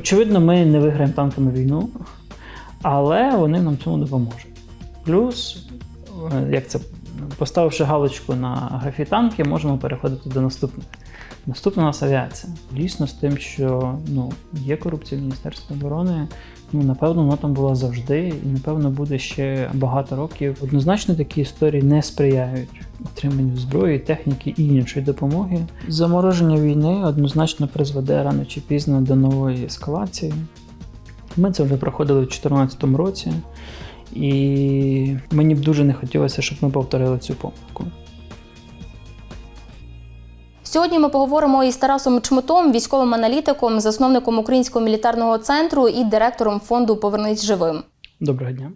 Очевидно, ми не виграємо танками війну, але вони нам цьому допоможуть. Плюс, е, як це, поставивши галочку на графі танки, можемо переходити до наступних. Наступна у нас авіація. Дійсно, з тим, що ну, є корупція в Міністерстві оборони, ну, напевно, вона там була завжди, і напевно буде ще багато років. Однозначно такі історії не сприяють отриманню зброї, техніки і іншої допомоги. Замороження війни однозначно призведе рано чи пізно до нової ескалації. Ми це вже проходили в 2014 році, і мені б дуже не хотілося, щоб ми повторили цю помилку. Сьогодні ми поговоримо із Тарасом Чмутом, військовим аналітиком, засновником Українського мілітарного центру і директором фонду Повернись живим. Доброго дня.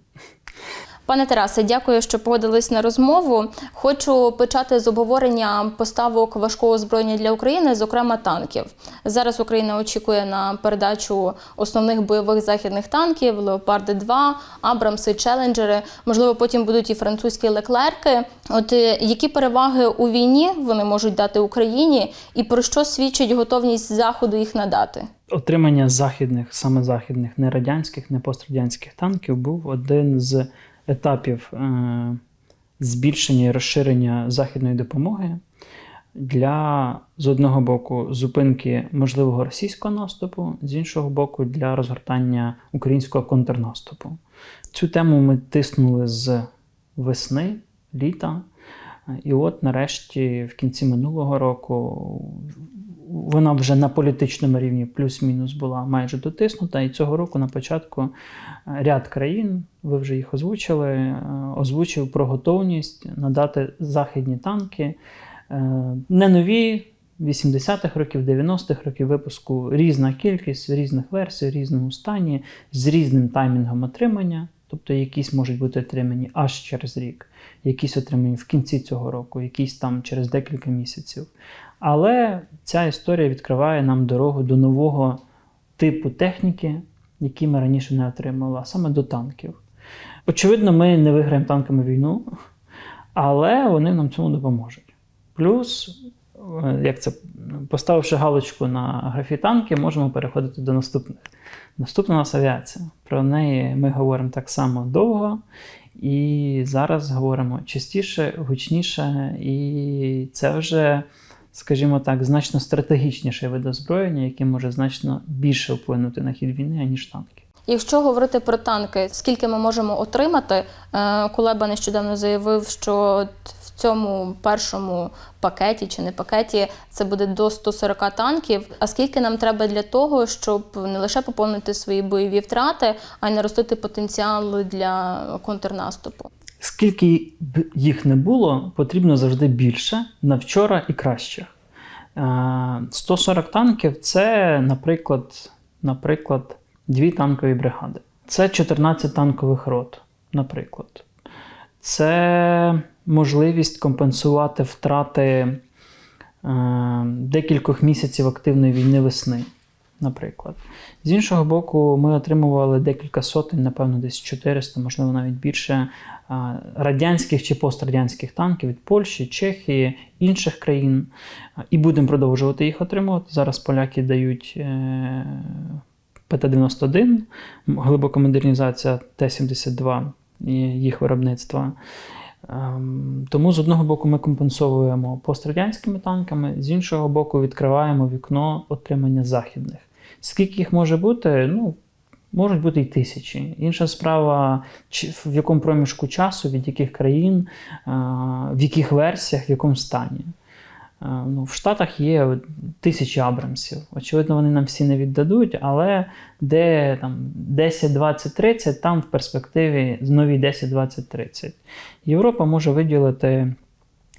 Пане Тарасе, дякую, що погодились на розмову. Хочу почати з обговорення поставок важкого озброєння для України, зокрема танків. Зараз Україна очікує на передачу основних бойових західних танків: Леопарди 2 Абрамси, Челенджери. Можливо, потім будуть і французькі леклерки. От е, які переваги у війні вони можуть дати Україні, і про що свідчить готовність заходу їх надати? Отримання західних, саме західних, не радянських, не пострадянських танків був один з етапів е, збільшення і розширення західної допомоги для з одного боку зупинки можливого російського наступу, з іншого боку, для розгортання українського контрнаступу. Цю тему ми тиснули з весни, літа. І от нарешті, в кінці минулого року, вона вже на політичному рівні плюс-мінус була майже дотиснута. І цього року на початку е, ряд країн, ви вже їх озвучили, е, озвучив про готовність надати західні танки, е, не нові. 80-х років, 90-х років випуску різна кількість, різних версій, в різному стані, з різним таймінгом отримання. Тобто якісь можуть бути отримані аж через рік, якісь отримані в кінці цього року, якісь там через декілька місяців. Але ця історія відкриває нам дорогу до нового типу техніки, які ми раніше не отримали, а саме до танків. Очевидно, ми не виграємо танками війну, але вони нам цьому допоможуть. Плюс, е, як це, поставивши галочку на графі танки, можемо переходити до наступних. Наступна у нас авіація. Про неї ми говоримо так само довго. І зараз говоримо частіше, гучніше, і це вже, скажімо так, значно стратегічніше вид озброєння, яке може значно більше вплинути на хід війни, ніж танки. Якщо говорити про танки, скільки ми можемо отримати? Е, Кулеба нещодавно заявив, що в цьому першому пакеті чи не пакеті це буде до 140 танків. А скільки нам треба для того, щоб не лише поповнити свої бойові втрати, а й наростити потенціал для контрнаступу? Скільки б їх не було, потрібно завжди більше на вчора і краще. Е, 140 танків це, наприклад, наприклад, дві танкові бригади. Це 14 танкових рот, наприклад. Це можливість компенсувати втрати е, декількох місяців активної війни весни, наприклад. З іншого боку, ми отримували декілька сотень, напевно, десь 400, можливо, навіть більше е, радянських чи пострадянських танків від Польщі, Чехії, інших країн. І будемо продовжувати їх отримувати. Зараз поляки дають. е, ПТ-91, глибока модернізація Т-72 і їх виробництва. Ем, Тому з одного боку ми компенсовуємо пострадянськими танками, з іншого боку, відкриваємо вікно отримання західних. Скільки їх може бути? Ну, можуть бути і тисячі. Інша справа, в якому проміжку часу, від яких країн, е, в яких версіях, в якому стані. Е, Ну, в Штатах є тисячі Абрамсів. Очевидно, вони нам всі не віддадуть, але де там 10, 20, 30, там в перспективі нові 10, 20, 30. Європа може виділити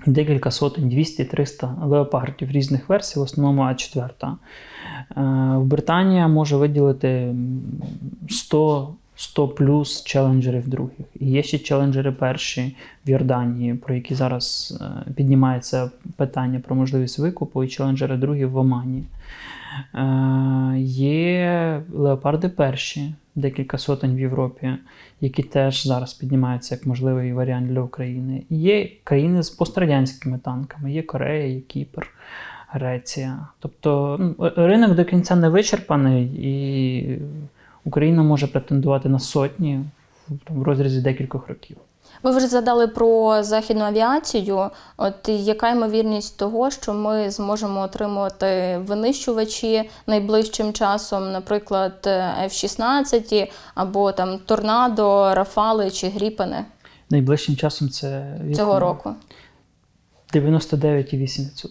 декілька сотень, 200-300 леопардів різних версій, в основному А4. В Британія може виділити 100 100 плюс челенджерів других. І є ще челенджери перші в Йорданії, про які зараз е, піднімається питання про можливість викупу, і челенджери другі в Омані. Е, Є леопарди перші, декілька сотень в Європі, які теж зараз піднімаються як можливий варіант для України. Є країни з пострадянськими танками, є Корея, є Кіпр. Греція. Тобто ну, е- ринок до кінця не вичерпаний, і Україна може претендувати на сотні в розрізі декількох років. Ви вже згадали про західну авіацію. От яка ймовірність того, що ми зможемо отримувати винищувачі найближчим часом, наприклад, F-16 або там Торнадо, Рафали чи Гріпени Найближчим часом це цього року? 99,8%.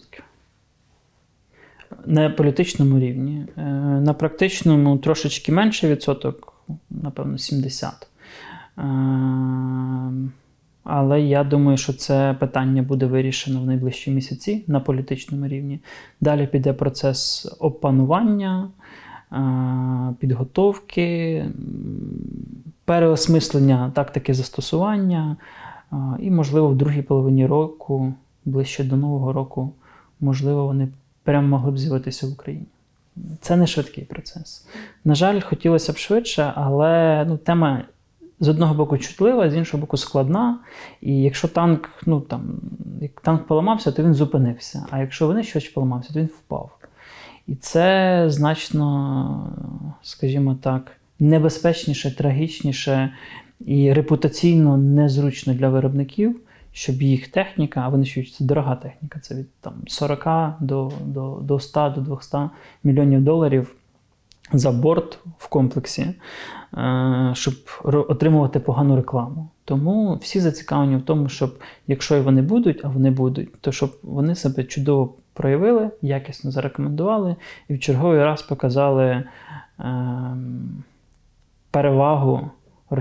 На політичному рівні. Е, На практичному трошечки менше відсоток, напевно, 70. Е, Але я думаю, що це питання буде вирішено в найближчі місяці на політичному рівні. Далі піде процес опанування, е, підготовки, переосмислення тактики застосування. І, можливо, в другій половині року, ближче до Нового року, можливо, вони прямо могли б з'явитися в Україні. Це не швидкий процес. На жаль, хотілося б швидше, але ну, тема з одного боку чутлива, з іншого боку складна. І якщо танк, ну там, як танк поламався, то він зупинився. А якщо винищувач поламався, то він впав. І це значно, скажімо так, небезпечніше, трагічніше і репутаційно незручно для виробників, щоб їх техніка, а вони що це дорога техніка, це від там, 40 до, до, до 100 до 200 мільйонів доларів за борт в комплексі, е, щоб отримувати погану рекламу. Тому всі зацікавлені в тому, щоб якщо вони будуть, а вони будуть, то щоб вони себе чудово проявили, якісно зарекомендували і в черговий раз показали ем, перевагу е,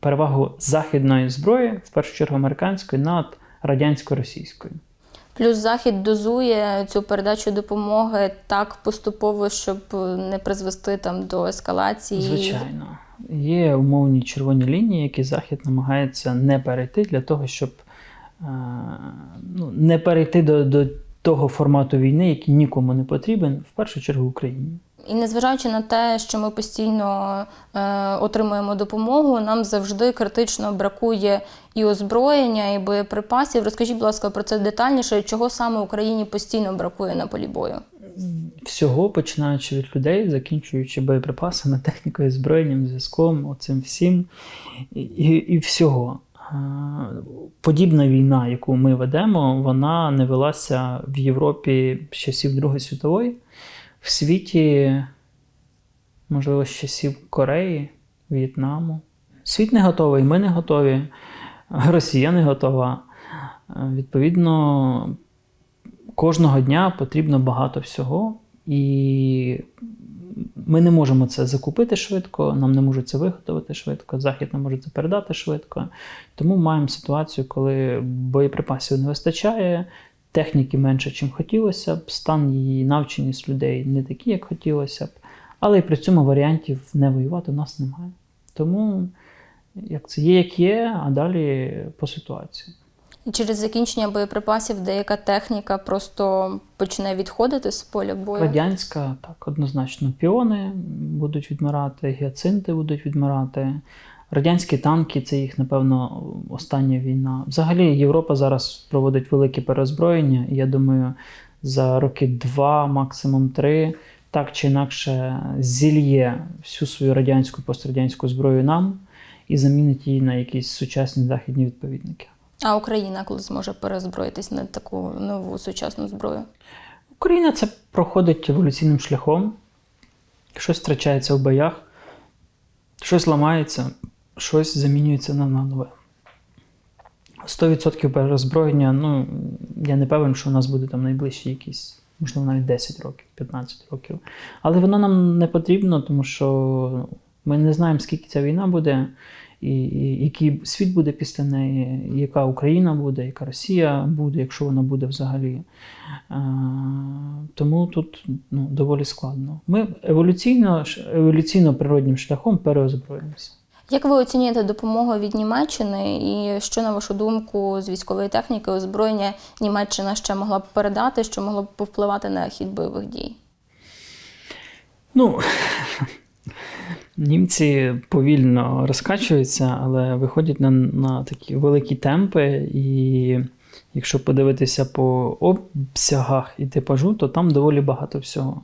перевагу західної зброї, в першу чергу американської, над радянсько-російською. Плюс Захід дозує цю передачу допомоги так поступово, щоб не призвести там до ескалації. Звичайно, є умовні червоні лінії, які Захід намагається не перейти для того, щоб е, ну, не перейти до, до того формату війни, який нікому не потрібен, в першу чергу Україні. І незважаючи на те, що ми постійно е, отримуємо допомогу, нам завжди критично бракує і озброєння, і боєприпасів. Розкажіть, будь ласка, про це детальніше, чого саме Україні постійно бракує на полі бою? всього, починаючи від людей, закінчуючи боєприпасами, технікою, зброєнням, зв'язком, оцим всім і, і, всього. Подібна війна, яку ми ведемо, вона не велася в Європі з часів Другої світової, в світі, можливо, з часів Кореї, В'єтнаму. Світ не готовий, ми не готові, Росія не готова. Відповідно, кожного дня потрібно багато всього, і ми не можемо це закупити швидко, нам не можуть це виготовити швидко, Захід не може це передати швидко. Тому маємо ситуацію, коли боєприпасів не вистачає, техніки менше, чим хотілося б, стан її навченість людей не такий, як хотілося б, але і при цьому варіантів не воювати у нас немає. Тому як це є, як є, а далі по ситуації. І через закінчення боєприпасів деяка техніка просто почне відходити з поля бою. Радянська, так, однозначно, піони будуть відмирати, гіацинти будуть відмирати. Радянські танки це їх, напевно, остання війна. Взагалі, Європа зараз проводить велике переозброєння, і я думаю, за роки два, максимум три, так чи інакше зільє всю свою радянську пострадянську зброю нам і замінить її на якісь сучасні західні відповідники. А Україна коли зможе перезброїтись на таку нову сучасну зброю? Україна це проходить еволюційним шляхом. Щось втрачається в боях, щось ламається, щось замінюється на нове. 100% перероззброєння, ну, я не певен, що у нас буде там найближчі якісь, можливо, навіть 10 років, 15 років. Але воно нам не потрібно, тому що ми не знаємо, скільки ця війна буде, і, і який світ буде після неї, яка Україна буде, яка Росія буде, якщо вона буде взагалі. А, тому тут ну, доволі складно. Ми еволюційно, еволюційно природнім шляхом переозброїмося. Як ви оцінюєте допомогу від Німеччини, і що, на вашу думку, з військової техніки озброєння Німеччина ще могла б передати, що могло б повпливати на хід бойових дій? Ну, німці повільно розкачуються, але виходять на, на такі великі темпи. І Якщо подивитися по обсягах і типажу, то там доволі багато всього.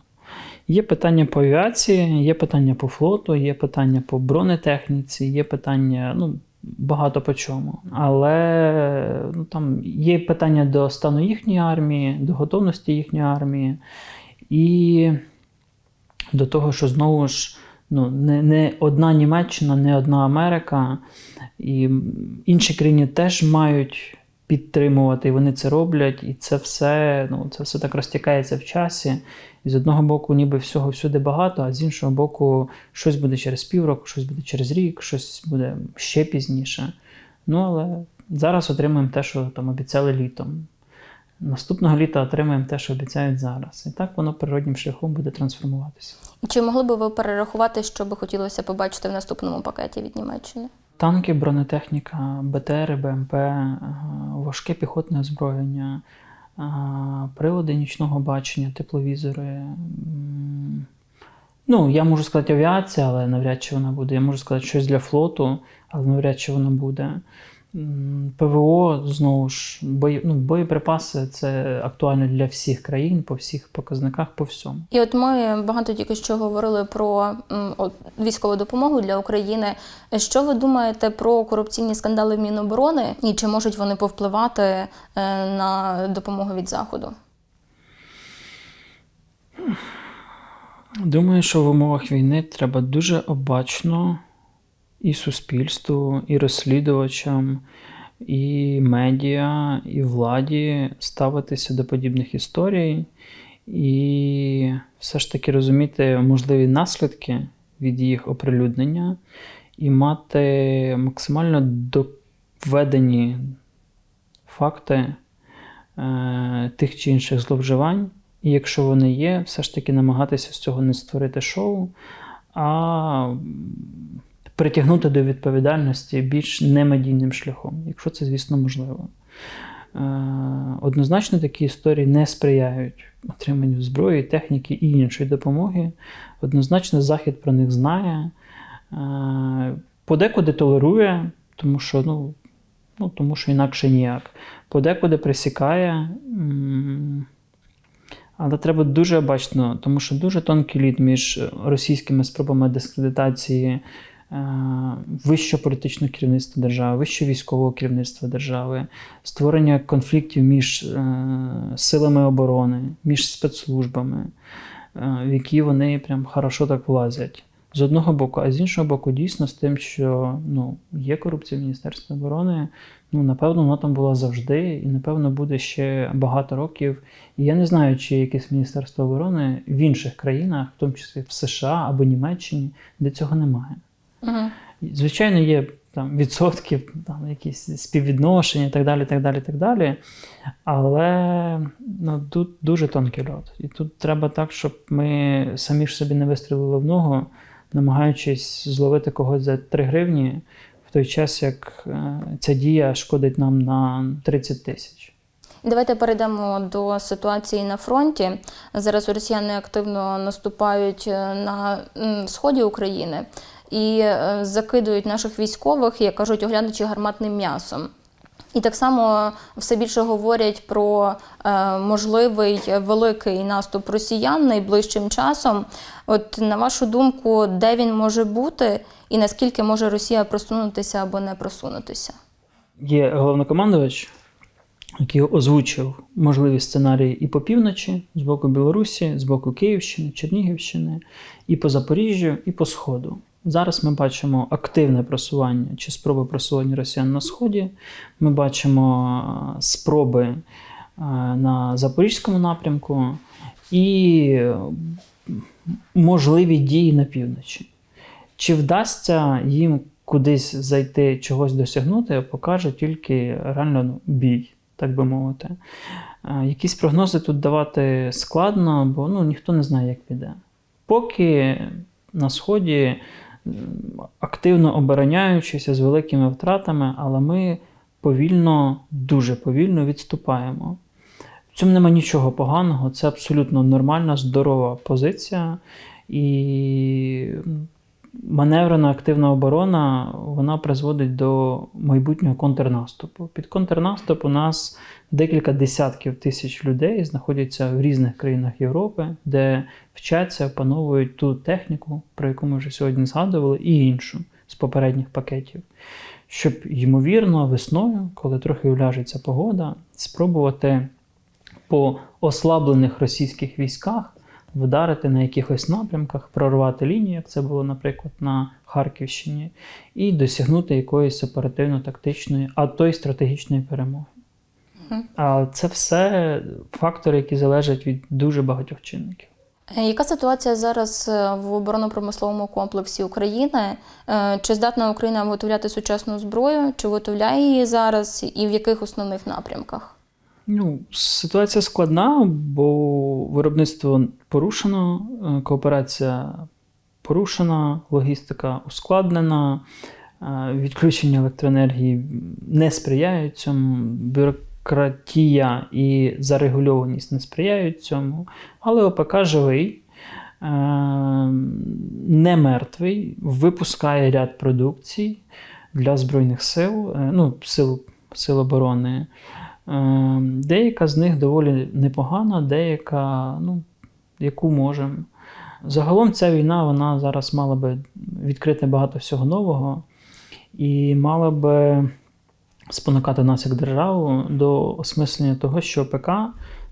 Є питання по авіації, є питання по флоту, є питання по бронетехніці, є питання ну, багато по чому. Але ну, там є питання до стану їхньої армії, до готовності їхньої армії, і до того, що знову ж ну, не, не одна Німеччина, не одна Америка, і інші країни теж мають підтримувати, і вони це роблять, і це все, ну, це все так розтікається в часі. І з одного боку, ніби всього всюди багато, а з іншого боку, щось буде через півроку, щось буде через рік, щось буде ще пізніше. Ну, але зараз отримуємо те, що там обіцяли літом. Наступного літа отримаємо те, що обіцяють зараз. І так воно природнім шляхом буде трансформуватися. Чи могли би ви перерахувати, що би хотілося побачити в наступному пакеті від Німеччини? Танки, бронетехніка, БТР, БМП, е, важке піхотне озброєння, прилади нічного бачення, тепловізори. Ну, я можу сказати авіація, але навряд чи вона буде. Я можу сказати щось для флоту, але навряд чи вона буде. ПВО, знову ж, бої, ну, боєприпаси це актуально для всіх країн, по всіх показниках, по всьому. І от ми багато тільки що говорили про от, військову допомогу для України. Що ви думаєте про корупційні скандали в Міноборони і чи можуть вони повпливати е, на допомогу від заходу? Думаю, що в умовах війни треба дуже обачно і суспільству, і розслідувачам, і медіа, і владі ставитися до подібних історій і все ж таки розуміти можливі наслідки від їх оприлюднення і мати максимально доведені факти е, тих чи інших зловживань. І якщо вони є, все ж таки намагатися з цього не створити шоу, а притягнути до відповідальності більш немедійним шляхом, якщо це, звісно, можливо. Е, Однозначно такі історії не сприяють отриманню зброї, техніки і іншої допомоги. Однозначно, Захід про них знає, е, подекуди толерує, тому що, ну, ну, тому що інакше ніяк. Подекуди присікає. але треба дуже обачно, тому що дуже тонкий лід між російськими спробами дискредитації вищого політичного керівництва держави, вищого військового керівництва держави, створення конфліктів між е, силами оборони, між спецслужбами, е, в які вони прям хорошо так влазять. З одного боку, а з іншого боку, дійсно з тим, що ну, є корупція в Міністерстві оборони, ну, напевно, вона там була завжди, і напевно буде ще багато років. І я не знаю, чи є якесь Міністерство оборони в інших країнах, в тому числі в США або Німеччині, де цього немає. Угу. Звичайно, є там відсотків, там якісь співвідношення і так далі, так далі, так далі. Але ну, тут дуже тонкий льот. І тут треба так, щоб ми самі ж собі не вистрілили в ногу, намагаючись зловити когось за 3 гривні, в той час як е, ця дія шкодить нам на 30 тисяч. Давайте перейдемо до ситуації на фронті. Зараз росіяни активно наступають е, на сході України і е, закидують наших військових, як кажуть, оглядачі гарматним м'ясом. І так само все більше говорять про е, можливий великий наступ росіян найближчим часом. От на вашу думку, де він може бути, і наскільки може Росія просунутися або не просунутися? Є головнокомандувач, який озвучив можливі сценарії і по півночі, з боку Білорусі, з боку Київщини, Чернігівщини, і по Запоріжжю, і по Сходу. Зараз ми бачимо активне просування чи спроби просування росіян на Сході. Ми бачимо е, спроби е, на Запорізькому напрямку і можливі дії на півночі. Чи вдасться їм кудись зайти, чогось досягнути, покаже тільки реально ну, бій, так би мовити. Е, Якісь прогнози тут давати складно, бо ну, ніхто не знає, як піде. Поки на Сході активно обороняючися з великими втратами, але ми повільно, дуже повільно відступаємо. В цьому нема нічого поганого, це абсолютно нормальна, здорова позиція. І маневрена активна оборона вона призводить до майбутнього контрнаступу. Під контрнаступ у нас декілька десятків тисяч людей знаходяться в різних країнах Європи, де вчаться, опановують ту техніку, про яку ми вже сьогодні згадували, і іншу з попередніх пакетів. Щоб, ймовірно, весною, коли трохи уляжеться погода, спробувати по ослаблених російських військах вдарити на якихось напрямках, прорвати лінію, як це було, наприклад, на Харківщині, і досягнути якоїсь оперативно-тактичної, а то й стратегічної перемоги. А це все фактори, які залежать від дуже багатьох чинників. Е, Яка ситуація зараз е, в оборонно-промисловому комплексі України? Е, Чи здатна Україна виготовляти сучасну зброю? Чи виготовляє її зараз, і в яких основних напрямках? Ну, ситуація складна, бо виробництво порушено, кооперація порушена, логістика ускладнена, відключення електроенергії не сприяють цьому, бюрократія і зарегульованість не сприяють цьому, але ОПК живий. е, Не мертвий, випускає ряд продукцій для Збройних сил, е, ну, сил, сил оборони. Е, Деяка з них доволі непогана, деяка, ну, яку можемо. Загалом ця війна вона зараз мала би відкрити багато всього нового і мала би спонукати нас як державу до осмислення того, що ПК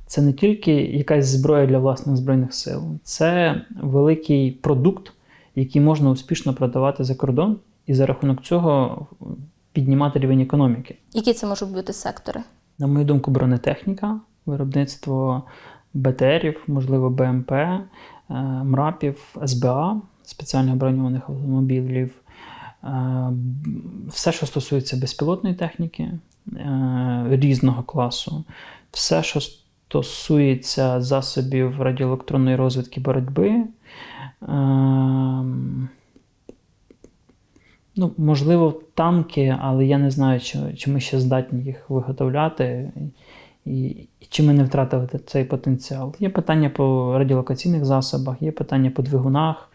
це не тільки якась зброя для власних збройних сил, це великий продукт, який можна успішно продавати за кордон, і за рахунок цього піднімати рівень економіки. Які це можуть бути сектори? На мою думку, бронетехніка, виробництво БТРів, можливо, БМП, е, МРАПів, СБА, спеціально броньованих автомобілів, все, що стосується безпілотної техніки е, різного класу, все, що стосується засобів радіоелектронної розвідки боротьби. Ем, Ну, можливо, танки, але я не знаю, чи, чи ми ще здатні їх виготовляти, і, і чи ми не втратили цей потенціал. Є питання по радіолокаційних засобах, є питання по двигунах,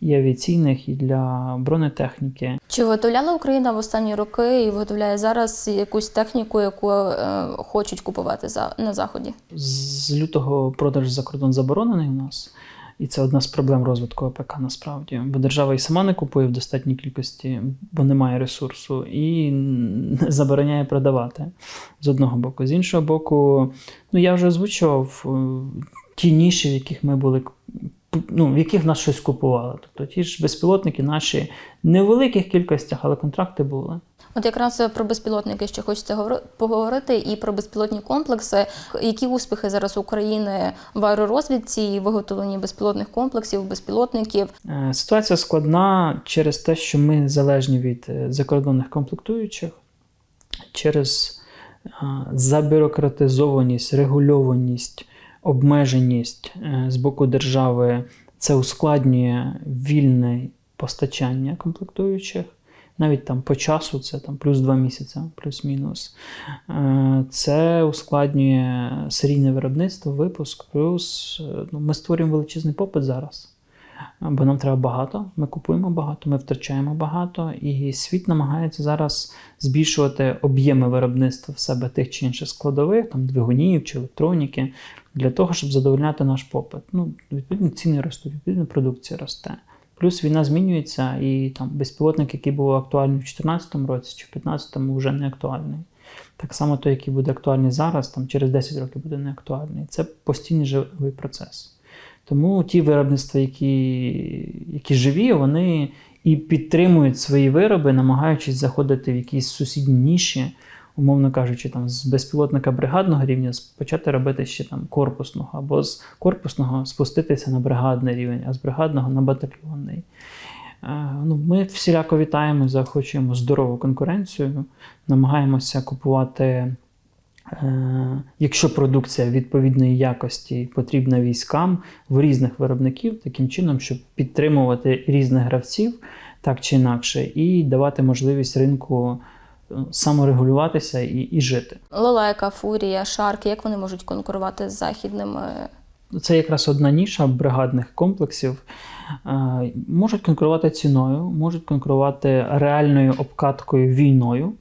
і авіаційних, і для бронетехніки. Чи виготовляла Україна в останні роки і виготовляє зараз якусь техніку, яку е, хочуть купувати за, на Заході? З лютого продаж за кордон заборонений у нас. І це одна з проблем розвитку АПК насправді. Бо держава і сама не купує в достатній кількості, бо немає ресурсу, і не забороняє продавати з одного боку. З іншого боку, ну я вже озвучував е, ті ніші, в яких ми були, ну, в яких нас щось купували. Тобто ті ж безпілотники наші не в великих кількостях, але контракти були. От якраз про безпілотники ще хочеться говори- поговорити і про безпілотні комплекси. Які успіхи зараз України в аеророзвідці і виготовленні безпілотних комплексів, безпілотників? Е, Ситуація складна через те, що ми залежні від е, закордонних комплектуючих, через забюрократизованість, регульованість, обмеженість е, з боку держави. Це ускладнює вільне постачання комплектуючих. Навіть там по часу це там плюс 2 місяці, плюс-мінус. Е, Це ускладнює серійне виробництво, випуск, плюс е, ну, ми створюємо величезний попит зараз. Бо нам треба багато, ми купуємо багато, ми втрачаємо багато, і світ намагається зараз збільшувати об'єми виробництва в себе тих чи інших складових, там двигунів чи електроніки, для того, щоб задовольняти наш попит. Ну, відповідно, ціни ростуть, відповідно, продукція росте. Плюс війна змінюється, і там безпілотник, який був актуальний в 2014 році чи в 2015, вже не актуальний. Так само той, який буде актуальний зараз, там через 10 років буде не актуальний. Це постійний живий процес. Тому ті виробництва, які, які живі, вони і підтримують свої вироби, намагаючись заходити в якісь сусідні ніші, умовно кажучи, там з безпілотника бригадного рівня почати робити ще там корпусного, або з корпусного спуститися на бригадний рівень, а з бригадного на батальйонний. Е, Ну, ми всіляко вітаємо, і заохочуємо здорову конкуренцію, намагаємося купувати. Е, Якщо продукція відповідної якості потрібна військам в різних виробників, таким чином, щоб підтримувати різних гравців так чи інакше, і давати можливість ринку саморегулюватися і, і жити. Лелека, Фурія, Шарк, як вони можуть конкурувати з західними це якраз одна ніша бригадних комплексів. Е, Можуть конкурувати ціною, можуть конкурувати реальною обкаткою війною,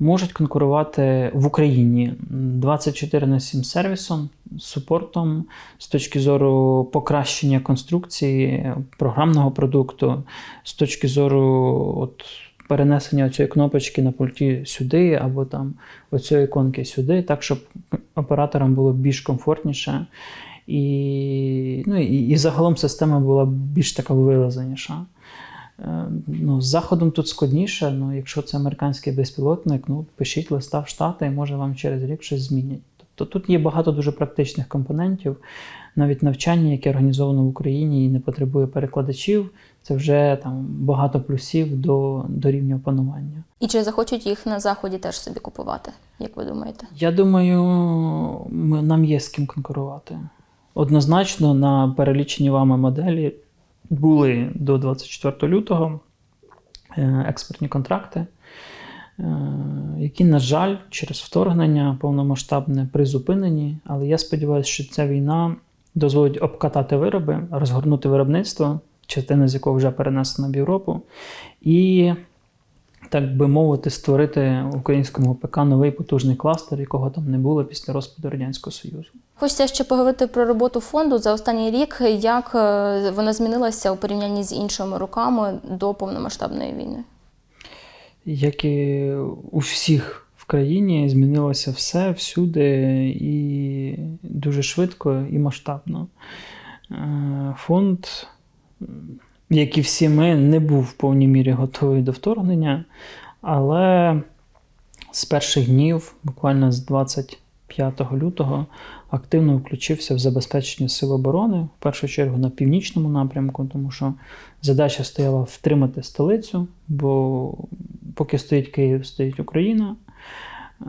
можуть конкурувати в Україні 24 на 7 сервісом, супортом з точки зору покращення конструкції програмного продукту, з точки зору от, перенесення цієї кнопочки на пульті сюди, або там оцієї іконки сюди, так, щоб операторам було більш комфортніше. І, ну, і, і загалом система була більш така вилазеніша. Е, Ну, з заходом тут складніше, ну, якщо це американський безпілотник, ну, пишіть листа в Штати і може вам через рік щось змінять. Тобто тут є багато дуже практичних компонентів. Навіть навчання, яке організовано в Україні і не потребує перекладачів, це вже там багато плюсів до, до рівня опанування. І чи захочуть їх на заході теж собі купувати, як ви думаєте? Я думаю, ми, нам є з ким конкурувати. Однозначно, на перелічені вами моделі були до 24 лютого е, експортні контракти, які, на жаль, через вторгнення повномасштабне призупинені. Але я сподіваюся, що ця війна дозволить обкатати вироби, розгорнути виробництво, частина з якого вже перенесена в Європу, і так би мовити, створити українському ПК новий потужний кластер, якого там не було після розпаду Радянського Союзу. Хочеться ще поговорити про роботу фонду за останній рік, як е, вона змінилася у порівнянні з іншими роками до повномасштабної війни. Як і у всіх в країні, змінилося все всюди і дуже швидко і масштабно. Е, Фонд, як і всі ми, не був в повній мірі готовий до вторгнення, але з перших днів, буквально з 25 лютого, активно включився в забезпечення сил оборони, в першу чергу на північному напрямку, тому що задача стояла втримати столицю, бо поки стоїть Київ, стоїть Україна. Е,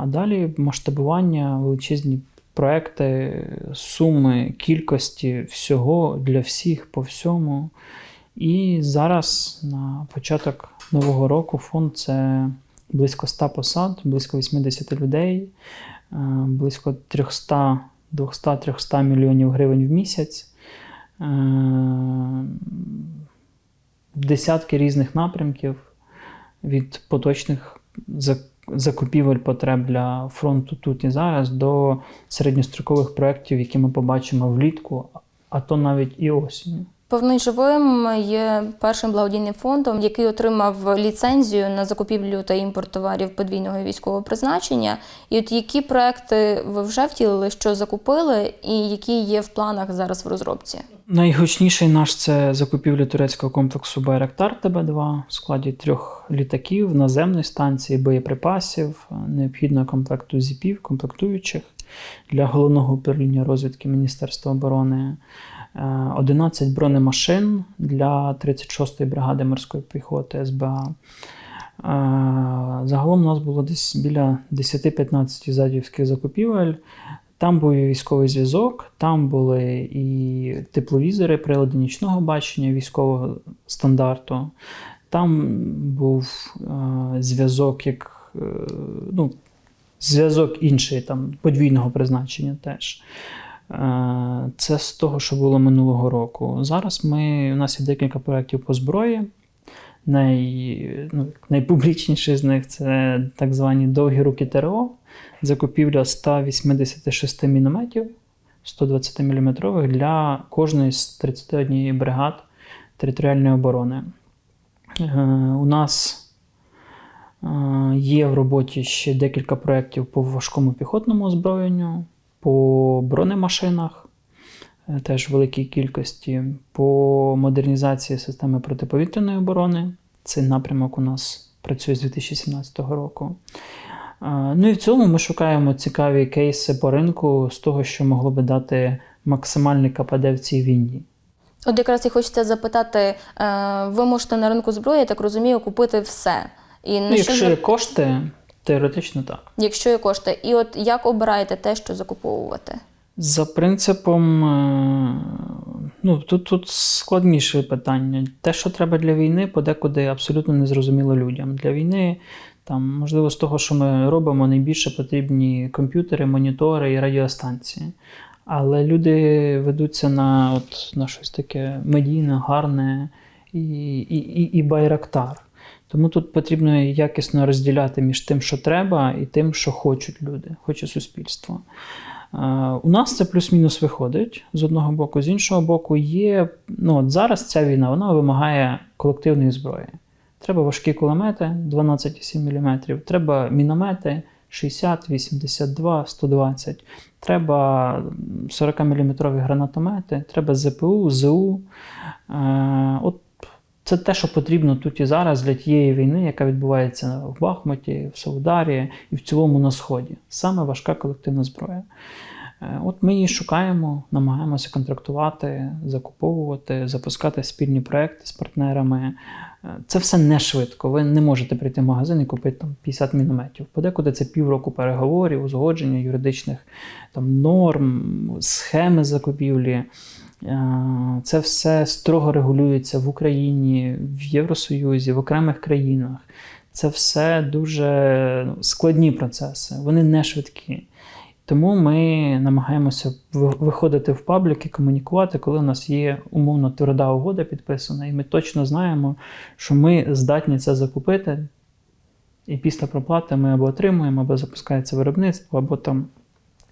А далі масштабування, величезні проекти, суми, кількості всього для всіх по всьому. І зараз на початок нового року фонд це близько 100 посад, близько 80 людей, е, близько 300, 200-300 мільйонів гривень в місяць. Е, Десятки різних напрямків від поточних закупівель потреб для фронту тут і зараз до середньострокових проєктів, які ми побачимо влітку, а то навіть і осінню. Повний живим є першим благодійним фондом, який отримав ліцензію на закупівлю та імпорт товарів подвійного військового призначення. І от які проекти ви вже втілили, що закупили, і які є в планах зараз в розробці? Найгучніший наш це закупівля турецького комплексу Байрактар ТБ2 в складі трьох літаків, наземної станції, боєприпасів, необхідного комплекту зіпів, комплектуючих для головного управління розвідки Міністерства оборони, 11 бронемашин для 36-ї бригади морської піхоти СБА. Е, Загалом у нас було десь біля 10-15 задівських закупівель. Там був і військовий зв'язок, там були і тепловізори, прилади нічного бачення військового стандарту. Там був е, зв'язок як е, ну, зв'язок інший, там подвійного призначення теж. Е, Це з того, що було минулого року. Зараз ми, у нас є декілька проєктів по зброї. Най, ну, найпублічніший з них це так звані довгі руки ТРО, закупівля 186 мінометів 120 мм для кожної з 31 бригад територіальної оборони. Е, У нас е, є в роботі ще декілька проєктів по важкому піхотному озброєнню, по бронемашинах, е, теж в великій кількості, по модернізації системи протиповітряної оборони. Цей напрямок у нас працює з 2017 року. Е, Ну і в цілому ми шукаємо цікаві кейси по ринку з того, що могло би дати максимальний КПД в цій війні. От якраз і хочеться запитати: е, ви можете на ринку зброї, я так розумію, купити все. І на Ну, що якщо є кошти, теоретично так. якщо є кошти. І от як обираєте те, що закуповувати? За принципом, е, ну тут, тут складніше питання. Те, що треба для війни, подекуди абсолютно незрозуміло людям. Для війни, там, можливо, з того, що ми робимо, найбільше потрібні комп'ютери, монітори і радіостанції. Але люди ведуться на, от, на щось таке медійне, гарне і, і, і, і байрактар. Тому тут потрібно якісно розділяти між тим, що треба, і тим, що хочуть люди, хоче суспільство. Е, У нас це плюс-мінус виходить з одного боку, з іншого боку, є. Ну, от зараз ця війна вона вимагає колективної зброї. Треба важкі кулемети 12,7 мм, треба міномети 60, 82, 120, треба 40 мм гранатомети, треба ЗПУ, ЗУ. Е, От це те, що потрібно тут і зараз для тієї війни, яка відбувається в Бахмуті, в Саударі і в цілому на Сході. Саме важка колективна зброя. Е, От ми її шукаємо, намагаємося контрактувати, закуповувати, запускати спільні проекти з партнерами. Е, Це все не швидко. Ви не можете прийти в магазин і купити там 50 мінометів. Подекуди це півроку переговорів, узгодження юридичних там, норм, схеми закупівлі. Це все строго регулюється в Україні, в Євросоюзі, в окремих країнах. Це все дуже ну, складні процеси, вони не швидкі. Тому ми намагаємося виходити в паблік і комунікувати, коли у нас є умовно тверда угода підписана, і ми точно знаємо, що ми здатні це закупити. І після проплати ми або отримуємо, або запускається виробництво, або там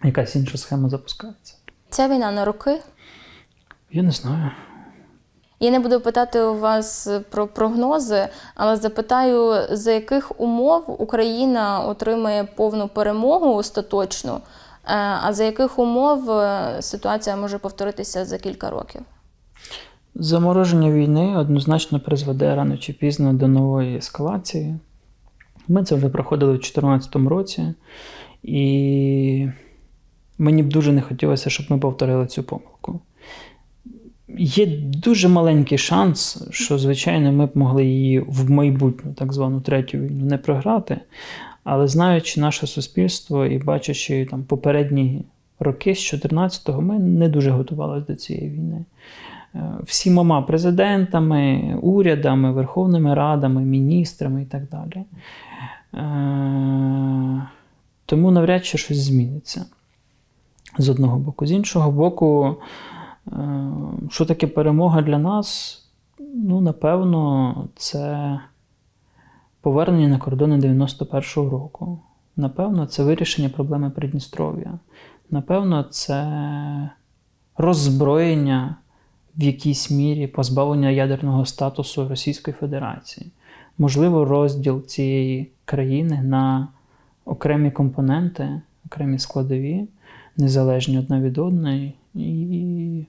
якась інша схема запускається. Ця війна на роки. Я не знаю. Я не буду питати у вас про прогнози, але запитаю, за яких умов Україна отримає повну перемогу остаточну, е, а за яких умов е, ситуація може повторитися за кілька років? Замороження війни однозначно призведе рано чи пізно до нової ескалації. Ми це вже проходили в 2014 році, і мені б дуже не хотілося, щоб ми повторили цю помилку. Є дуже маленький шанс, що, звичайно, ми б могли її в майбутню, так звану третю війну, не програти. Але знаючи наше суспільство і бачачи там, попередні роки з 2014-го, ми не дуже готувалися до цієї війни. Е, Всімома президентами, урядами, верховними радами, міністрами і так далі. Е, Тому навряд чи щось зміниться з одного боку. З іншого боку, що таке перемога для нас? Ну, напевно, це повернення на кордони 91-го року. Напевно, це вирішення проблеми Придністров'я. Напевно, це роззброєння в якійсь мірі позбавлення ядерного статусу Російської Федерації. Можливо, розділ цієї країни на окремі компоненти, окремі складові, незалежні одна від одної, і,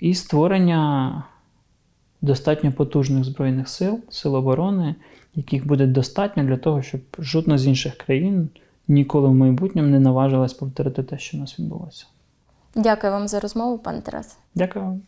і створення достатньо потужних збройних сил, сил оборони, яких буде достатньо для того, щоб жодна з інших країн ніколи в майбутньому не наважилась повторити те, що у нас відбулося. Дякую вам за розмову, пане Тарасе. Дякую. вам.